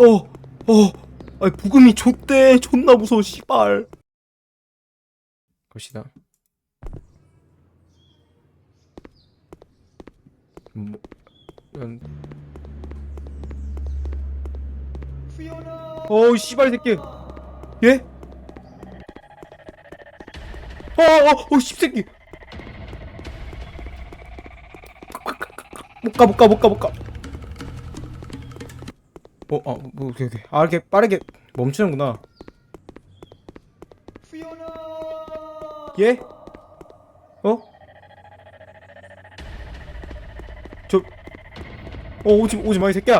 어, 어, 아이 부금이 좆대 존나 무서워 씨발. 갑시다. 뭐, 음. 어우 씨발 이 새끼. 예? 어, 어, 어, 씹새끼. 못 가, 못 가, 못 가, 못 가. 어, 어, 뭐, 오케이, 오케이. 아, 이렇게 빠르게 멈추는구나. 예? 어? 저, 어, 오지, 오지 마, 이 새끼야!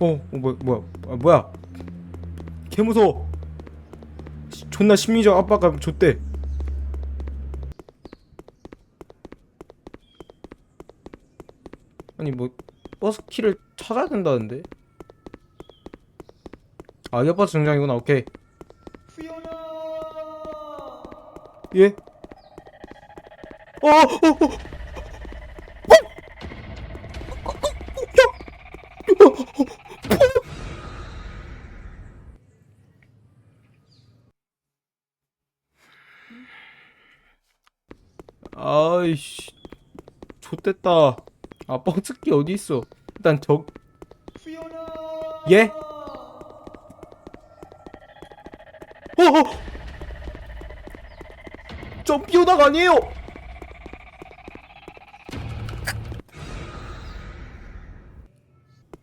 어, 어 뭐야, 뭐야, 아, 뭐야. 개 무서워. 시- 존나 심리적 압박감 줬대. 아니 뭐 버스 키를 찾아야 된다는데? 아 버스 정장이구나 오케이 예? 어, 어, 어, 어. 아이씨 좆됐다 아 뻥스키 어디 있어? 일단 저 예? 어어! 점피오다가 아니에요!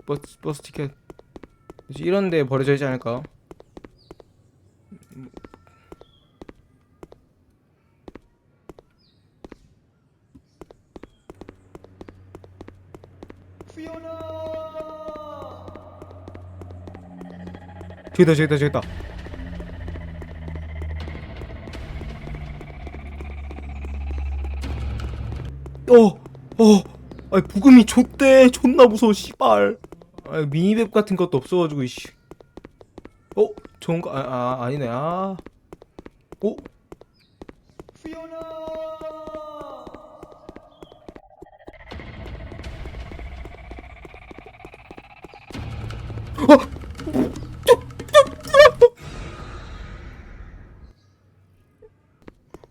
버스 버스 티켓. 이런 데 버려져 있지 않을까 저기다 저기다 저기다. 어, 어, 아 부금이 좆대 존나 무서워 씨발. 아 미니맵 같은 것도 없어가지고 이씨. 어 좋은 거 아, 아 아니네 아. 어?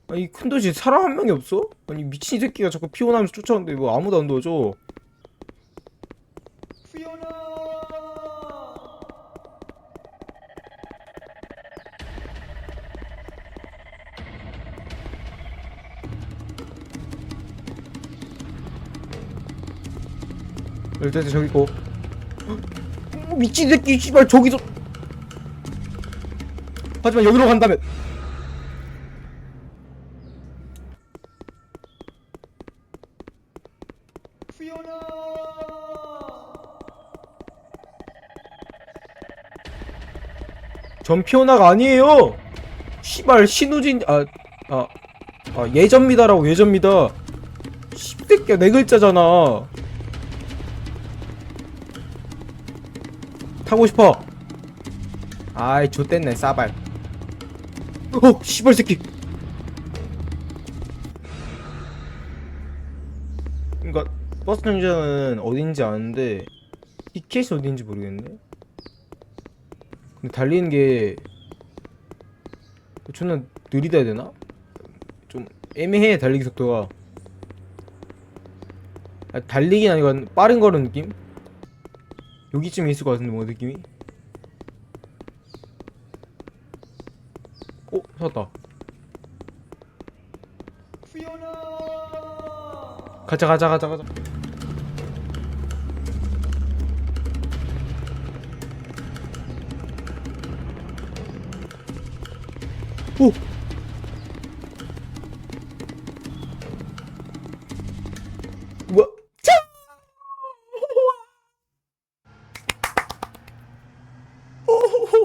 아니 큰 도시 사람 한 명이 없어? 아니 미친 새끼가 자꾸 피곤하면서 쫓아오는데 뭐 아무도 안 도와줘. 일단 저기 있고. 어, 미친 새끼 씨발 저기서 하지만 여기로 간다면 전 피오나가 아니에요. 시발 신우진 아아 아, 예전미다라고 예전미다. 십대끼야 네 글자잖아. 타고 싶어. 아이 좆됐네 싸발. 어 시발 새끼. 그러니까 버스 정류장은 어딘지 아는데 티켓이 어딘지 모르겠네. 근데 달리는 게 존나 느리다 해야 되나? 좀 애매해 달리기 속도가 아, 달리긴 아니고 빠른 거는 느낌? 여기쯤에 있을 것 같은데 뭔가 느낌이 어? 찾았다 가자 가자 가자 가자 오!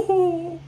呼